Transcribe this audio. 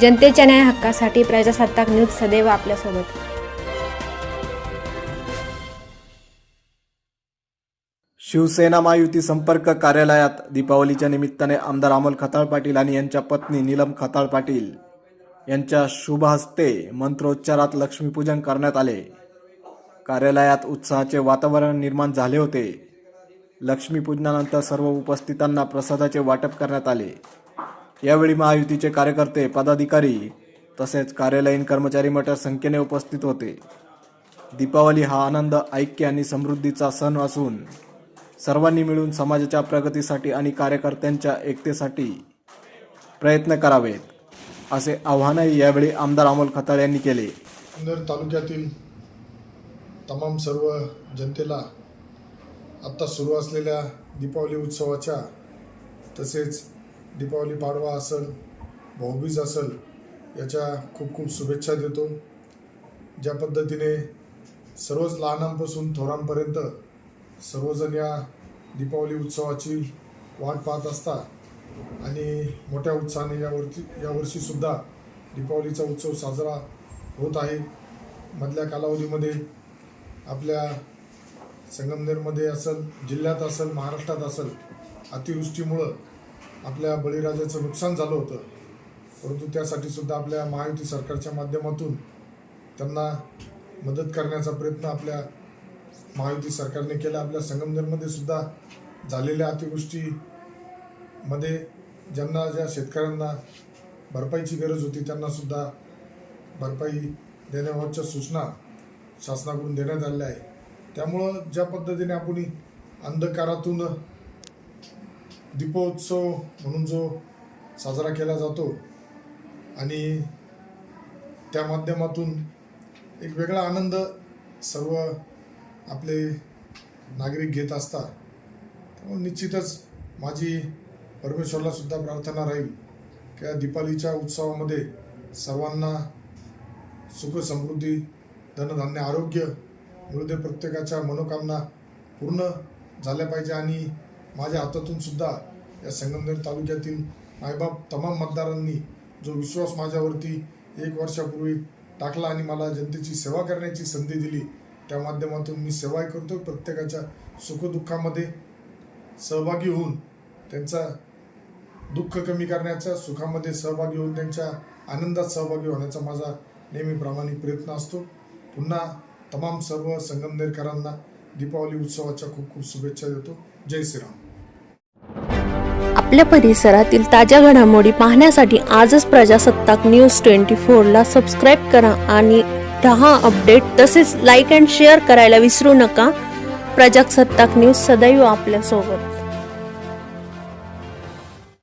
जनतेच्या न्याय हक्कासाठी प्रजासत्ताक न्यूज सदैव आपल्यासोबत. शिवसेना महायुती संपर्क कार्यालयात दीपावलीच्या निमित्ताने आमदार अमोल खताळ पाटील आणि यांच्या पत्नी नीलम खताळ पाटील यांच्या शुभ हस्ते मंत्रोच्चारात लक्ष्मीपूजन करण्यात आले. कार्यालयात उत्साहाचे वातावरण निर्माण झाले होते. लक्ष्मीपूजनानंतर सर्व उपस्थितांना प्रसादाचे वाटप करण्यात आले. यावेळी महायुतीचे कार्यकर्ते पदाधिकारी तसेच कार्यालयीन कर्मचारी मोठ्या संख्येने उपस्थित होते. दीपावली हा आनंद ऐक्य आणि समृद्धीचा सण असून सर्वांनी मिळून समाजाच्या प्रगतीसाठी आणि कार्यकर्त्यांच्या एकतेसाठी प्रयत्न करावेत असे आव्हानही यावेळी आमदार अमोल खताळ यांनी केले. इंदोर तालुक्यातील तमाम सर्व जनतेला आत्ता सुरू असलेल्या दीपावली उत्सवाच्या तसेच दीपावली पाडवा असेल भाऊबीज असेल याच्या खूप खूप शुभेच्छा देतो. ज्या पद्धतीने सर्वच लहानांपासून थोरांपर्यंत सर्वजण या दीपावली उत्सवाची वाट पाहत असता आणि मोठ्या उत्साहाने यावरती यावर्षीसुद्धा दीपावलीचा उत्सव साजरा होत आहे. मधल्या कालावधीमध्ये आपल्या संगमनेरमध्ये असेल जिल्ह्यात असेल महाराष्ट्रात असेल अतिवृष्टीमुळं आपल्या बळीराजाचं नुकसान झालं होतं. परंतु त्यासाठी सुद्धा आपल्या महायुती सरकारच्या माध्यमातून त्यांना मदत करण्याचा प्रयत्न आपल्या महायुती सरकारने केला. आपल्या संगमनेरमध्ये सुद्धा झालेल्या अतिवृष्टीमध्ये ज्यांना ज्या शेतकऱ्यांना भरपाईची गरज होती त्यांना सुद्धा भरपाई देण्याबाबतच्या सूचना शासनाकडून देण्यात आलेल्या आहे त्यामुळं ज्या पद्धतीने आपण अंधकारातून दीपोत्सव म्हणून जो साजरा केला जातो आणि त्या माध्यमातून एक वेगळा आनंद सर्व आपले नागरिक घेत असतात. त्यामुळे निश्चितच माझी परमेश्वरला सुद्धा प्रार्थना राहील की या दीपावलीच्या उत्सवामध्ये सर्वांना सुख समृद्धी धनधान्य आरोग्य मिळू दे प्रत्येकाच्या मनोकामना पूर्ण झाल्या पाहिजे आणि माझ्या हातातून सुद्धा या संगमनेर तालुक्यातील मायबाप तमाम मतदारांनी जो विश्वास माझ्यावरती एक वर्षापूर्वी टाकला आणि मला जनतेची सेवा करण्याची संधी दिली त्या माध्यमातून मी सेवाही करतो प्रत्येकाच्या सुखदुःखामध्ये सहभागी होऊन त्यांचा दुःख कमी करण्याचा सुखामध्ये सहभागी होऊन त्यांच्या आनंदात सहभागी होण्याचा माझा नेहमी प्रामाणिक प्रयत्न असतो. पुन्हा तमाम सर्व संगमनेरकरांना दीपावली उत्सवाच्या खूप खूप शुभेच्छा देतो. जय श्रीराम. आपल्या परिसरातील ताज्या घडामोडी पाहण्यासाठी आजच प्रजासत्ताक न्यूज ट्वेंटी फोरला सबस्क्राईब करा आणि दहा अपडेट तसेच लाईक अँड शेअर करायला विसरू नका. प्रजासत्ताक न्यूज सदैव आपल्यासोबत.